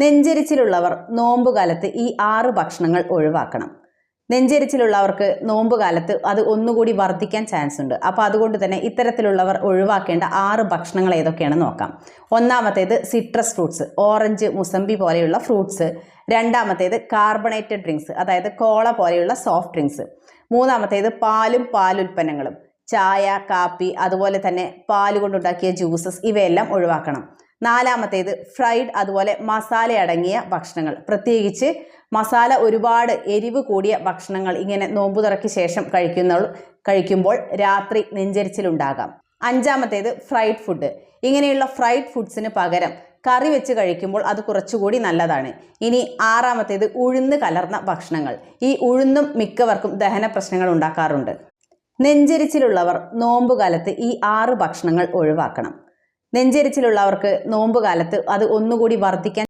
നെഞ്ചരിച്ചിലുള്ളവർ നോമ്പുകാലത്ത് ഈ ആറ് ഭക്ഷണങ്ങൾ ഒഴിവാക്കണം. നെഞ്ചരിച്ചിലുള്ളവർക്ക് നോമ്പുകാലത്ത് അത് ഒന്നുകൂടി വർദ്ധിക്കാൻ ചാൻസ് ഉണ്ട്. അപ്പോൾ അതുകൊണ്ട് തന്നെ ഇത്തരത്തിലുള്ളവർ ഒഴിവാക്കേണ്ട ആറ് ഭക്ഷണങ്ങൾ ഏതൊക്കെയാണെന്ന് നോക്കാം. ഒന്നാമത്തേത് സിട്രസ് ഫ്രൂട്ട്സ് ഓറഞ്ച് മുസമ്പി പോലെയുള്ള ഫ്രൂട്ട്സ് രണ്ടാമത്തേത് കാർബണേറ്റഡ് ഡ്രിങ്ക്സ് അതായത് കോള പോലെയുള്ള സോഫ്റ്റ് ഡ്രിങ്ക്സ് മൂന്നാമത്തേത് പാലും പാലുൽപ്പന്നങ്ങളും. ചായ കാപ്പി അതുപോലെ തന്നെ പാൽ കൊണ്ടുണ്ടാക്കിയ ജ്യൂസസ് ഇവയെല്ലാം ഒഴിവാക്കണം. നാലാമത്തേത് ഫ്രൈഡ് അതുപോലെ മസാല അടങ്ങിയ ഭക്ഷണങ്ങൾ. പ്രത്യേകിച്ച് മസാല ഒരുപാട് എരിവ് കൂടിയ ഭക്ഷണങ്ങൾ ഇങ്ങനെ നോമ്പു തുറയ്ക്ക് ശേഷം കഴിക്കുന്ന കഴിക്കുമ്പോൾ രാത്രി നെഞ്ചരിച്ചിലുണ്ടാകാം. അഞ്ചാമത്തേത് ഫ്രൈഡ് ഫുഡ്. ഇങ്ങനെയുള്ള ഫ്രൈഡ് ഫുഡ്സിന് പകരം കറി വെച്ച് കഴിക്കുമ്പോൾ അത് കുറച്ചുകൂടി നല്ലതാണ്. ഇനി ആറാമത്തേത് ഉഴുന്ന് കലർന്ന ഭക്ഷണങ്ങൾ. ഈ ഉഴുന്നും മിക്കവർക്കും ദഹന പ്രശ്നങ്ങൾ ഉണ്ടാക്കാറുണ്ട്. നെഞ്ചരിച്ചിലുള്ളവർ നോമ്പുകാലത്ത് ഈ ആറ് ഭക്ഷണങ്ങൾ ഒഴിവാക്കണം. നെഞ്ചരിച്ചിലുള്ളവർക്ക് നോമ്പുകാലത്ത് അത് ഒന്നുകൂടി വർദ്ധിക്കാൻ